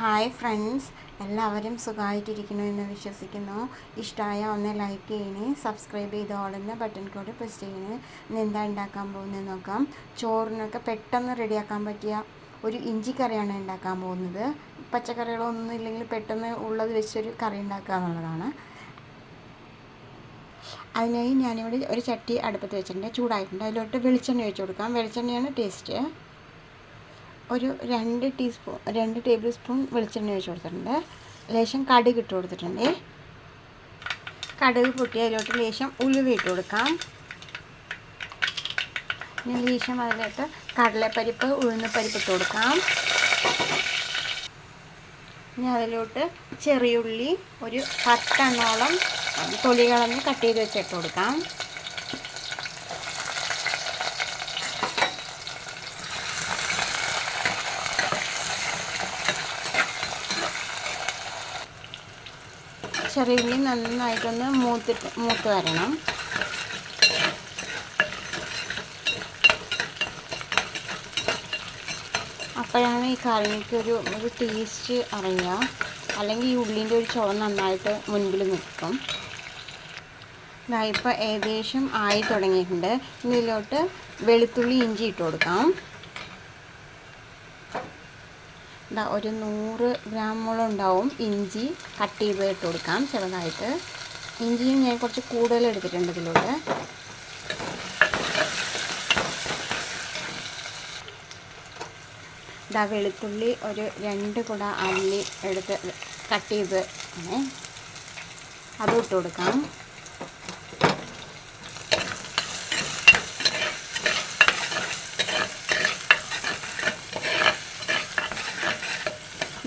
Hi friends എല്ലാവരും സുഖമായിട്ടിരിക്കുന്നു എന്ന് വിശ്വസിക്കുന്നു. ഇഷ്ടമായ ഒന്ന് ലൈക്ക് ചെയ്യണേ. സബ്സ്ക്രൈബ് ചെയ്ത് ഓടുന്ന ബട്ടൺ കൂടി പ്രസ് ചെയ്യണേ. ഇന്ന് എന്താ ഉണ്ടാക്കാൻ പോകുന്നത് നോക്കാം. ചോറിനൊക്കെ പെട്ടെന്ന് റെഡിയാക്കാൻ പറ്റിയ ഒരു ഇഞ്ചി കറിയാണ് ഉണ്ടാക്കാൻ പോകുന്നത്. പച്ചക്കറികളൊന്നും ഇല്ലെങ്കിൽ പെട്ടെന്ന് ഉള്ളത് വെച്ചൊരു കറി ഉണ്ടാക്കുക എന്നുള്ളതാണ്. അതിനായി ഞാനിവിടെ ഒരു ചട്ടി അടുപ്പത്ത് വെച്ചിട്ടുണ്ട്. ചൂടായിട്ടുണ്ട്. അതിലോട്ട് വെളിച്ചെണ്ണ ഒഴിച്ച് കൊടുക്കാം. വെളിച്ചെണ്ണയാണ് ടേസ്റ്റ് ഒരു രണ്ട് ടീസ്പൂൺ രണ്ട് ടേബിൾ സ്പൂൺ വെളിച്ചെണ്ണ ഒഴിച്ച് കൊടുത്തിട്ടുണ്ട്. ലേശം കടുക് ഇട്ട് കൊടുത്തിട്ടുണ്ട്. കടുക് പൊട്ടി അതിലോട്ട് ലേശം ഉലുവ ഇട്ട് കൊടുക്കാം. പിന്നെ ലേശം അതിലോട്ട് കടലപ്പരിപ്പ് ഉഴുന്നപ്പരിപ്പ് ഇട്ട് കൊടുക്കാം. ഇനി അതിലോട്ട് ചെറിയുള്ളി ഒരു പത്തെണ്ണോളം തൊലി കട്ട് ചെയ്ത് വെച്ചിട്ട് കൊടുക്കാം. ചെറിയ ഉള്ളി നന്നായിട്ടൊന്ന് മൂത്തിട്ട് മൂത്ത് വരണം. അപ്പോഴാണ് ഈ കറിക്ക് ഒരു ടേസ്റ്റ് അറിയുക. അല്ലെങ്കിൽ ഈ ഉള്ളിന്റെ ഒരു ചുവ നന്നായിട്ട് മുൻപിൽ നിൽക്കും. ഇതായിപ്പോൾ ഏകദേശം ആയി തുടങ്ങിയിട്ടുണ്ട്. ഇതിലോട്ട് വെളുത്തുള്ളി ഇഞ്ചി ഇട്ട് കൊടുക്കാം ഇതാ ഒരു നൂറ് ഗ്രാമോളം ഉണ്ടാവും. ഇഞ്ചി കട്ട് ചെയ്ത് ഇട്ട് കൊടുക്കാം ചെറുതായിട്ട്. ഇഞ്ചിയും ഞാൻ കുറച്ച് കൂടുതൽ എടുത്തിട്ടുണ്ട് ഇതിലൂടെ ഇതാ വെളുത്തുള്ളി ഒരു രണ്ട് കുട അല്ലി എടുത്ത് കട്ട് ചെയ്ത് അതും ഇട്ട് കൊടുക്കാം.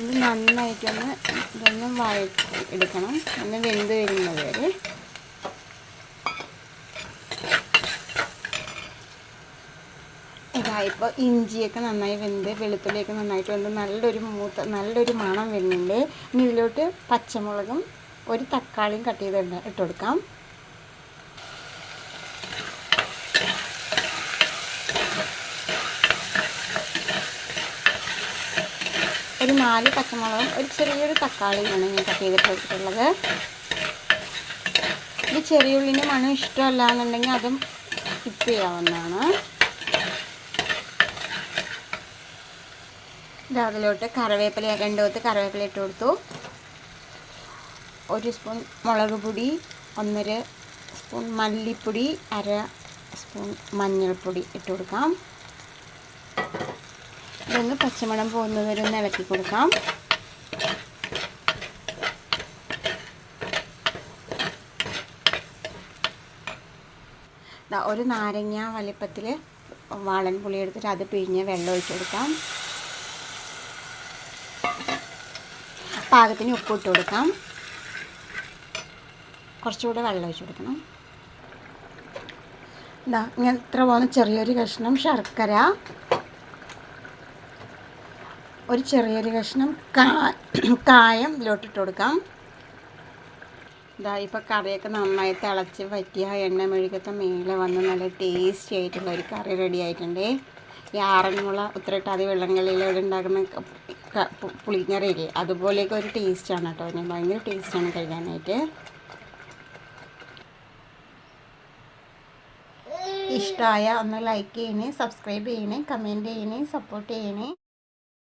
ഇത് നന്നായിട്ടൊന്ന് ഇതൊന്ന് വഴറ്റി എടുക്കണം. ഒന്ന് വെന്ത് വരുന്നത് വരെ. ഇതായിപ്പോൾ ഇഞ്ചിയൊക്കെ നന്നായി വെന്ത് വെളുത്തുള്ളിയൊക്കെ നന്നായിട്ട് വെന്ത് നല്ലൊരു മൂത്ത നല്ലൊരു മണം വരുന്നുണ്ട്. ഇനി ഇതിലോട്ട് പച്ചമുളകും ഒരു തക്കാളിയും കട്ട് ചെയ്ത് ഇട്ട് കൊടുക്കാം. ഒരു നാല് പച്ചമുളകും ഒരു ചെറിയൊരു തക്കാളിയാണ് ഞാൻ കട്ട് ചെയ്തിട്ട് വെച്ചിട്ടുള്ളത്. ഇത് ചെറിയ ഉള്ളിന്റെ മണം ഇഷ്ടമല്ല എന്നുണ്ടെങ്കിൽ അതും സ്കിപ്പ് ചെയ്യാവുന്നതാണ്. അതിലോട്ട് കറിവേപ്പില രണ്ട് കൊത്ത് കറിവേപ്പില ഇട്ട് കൊടുത്തു. ഒരു സ്പൂൺ മുളക് പൊടി ഒന്നര സ്പൂൺ മല്ലിപ്പൊടി അര സ്പൂൺ മഞ്ഞൾപ്പൊടി ഇട്ട് കൊടുക്കാം. ഇതൊന്ന് പച്ചമണം പോകുന്നത് വരെ ഒന്ന് ഇളക്കി കൊടുക്കാം. ഒരു നാരങ്ങ വലിപ്പത്തിൽ വാളൻ പുളി എടുത്തിട്ട് അത് പിഴിഞ്ഞ് വെള്ളം ഒഴിച്ച് കൊടുക്കാം. ഉപ്പ് ഇട്ട് കൊടുക്കാം. കുറച്ചുകൂടെ വെള്ളം ഒഴിച്ച് കൊടുക്കണം. ഇതാ ഇങ്ങനെ ഇത്ര പോകുന്ന ചെറിയൊരു കഷ്ണം ശർക്കര ഒരു ചെറിയൊരു കഷ്ണം കായം ഇതിലോട്ടിട്ട് കൊടുക്കാം. ഇതാ ഇപ്പോൾ കറിയൊക്കെ നന്നായി തിളച്ച് പറ്റിയ എണ്ണ മെഴുകത്തെ മേലെ വന്ന് നല്ല ടേസ്റ്റി ആയിട്ടുള്ള ഒരു കറി റെഡി ആയിട്ടുണ്ട്. ഈ ആറന്മുള ഉത്തരട്ടാതി വെള്ളംകളിയിലൂടെ ഉണ്ടാക്കുന്ന പുളിങ്ങറിയില്ലേ അതുപോലെയൊക്കെ ഒരു ടേസ്റ്റാണ് കേട്ടോ. ഞാൻ ഭയങ്കര ടേസ്റ്റാണ് കഴിക്കാനായിട്ട്. ഇഷ്ടമായ ഒന്ന് ലൈക്ക് ചെയ്യണേ സബ്സ്ക്രൈബ് ചെയ്യണേ കമന്റ് ചെയ്യണേ സപ്പോർട്ട് ചെയ്യണേ.